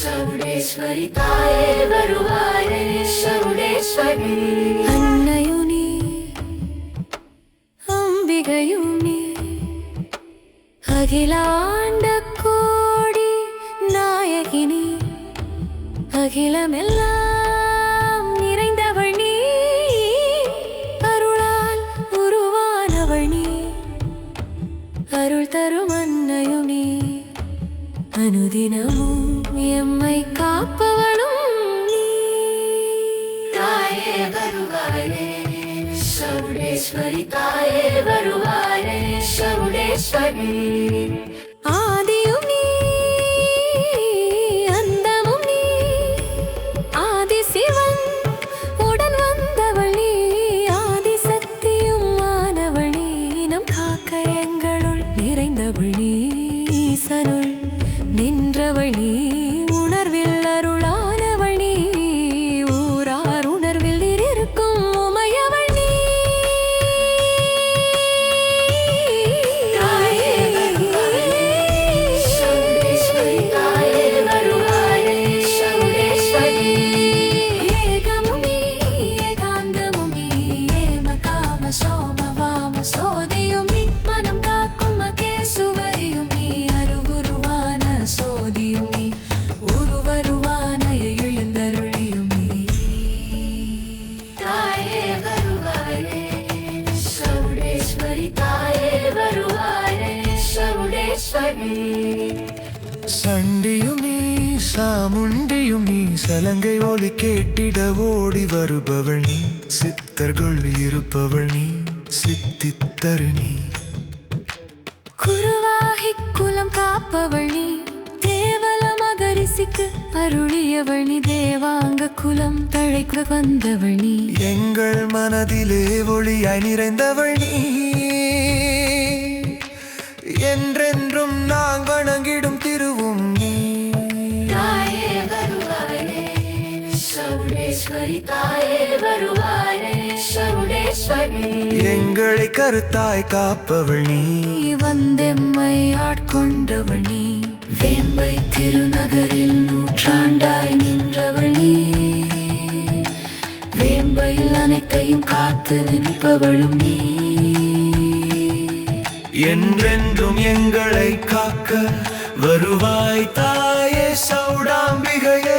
சௌடேஸ்வரி தாயே வருவாரே சௌடேஸ்வரி அன்னையுனி அம்பிகையுனி அகிலாண்ட கோடி நாயகினி அகிலமெல்லாம் நிறைந்தவள் நீ. அருளால் உருவானவள் நீ. அருள் தரும் அன்னையும் அனுதினமும் எம்மை காப்பவளும் நீ. தாயே வருவாயே சௌடேஸ்வரி தாயே வருவாயே சௌடேஸ்வரி. ஆதியும் நீ அந்தமும் நீ. ஆதி சிவன் உடன் ஆதி சக்தியும் நம் காக்க எங்களுள் ஈசனுள் நின்றவள் சண்டியும் சாமுண்டியும் சலங்கை ஒலி கேட்டிட ஓடி வருபவள் நீ. சித்தர்கள் இருப்பவள் நீ சித்தித்தரு நீ. குருவாகிக் குலம் காப்பவள் நீ. தேவல மகரிசிக்கு அருளியவள் நீ. தேவாங்க குலம் தழைக்க வந்தவள் நீ. எங்கள் மனதிலே ஒளியாய் நிறைந்தவள் நீ. என்றென்றும் நாங் வணங்கிடும் திருவும் நீ. எங்களை கருத்தாய் காப்பவள் நீ வந்தெம்மை ஆட்கொண்டவள் நீ. வேம்பை திருநகரில் நூற்றாண்டாய் நின்றவள் நீ. வேம்பையில் அனைத்தையும் காத்து நிற்பவளும் நீ. என்றென்றும் எங்களை காக்க வருவாய் தாயே சௌடாம்பிகையே.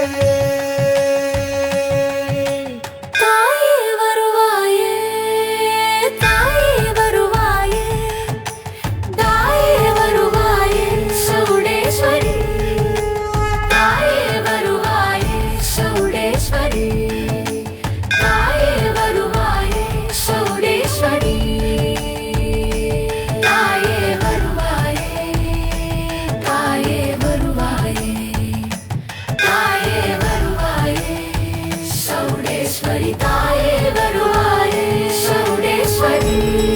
हरिताय वरुवाय शौडेश्वरी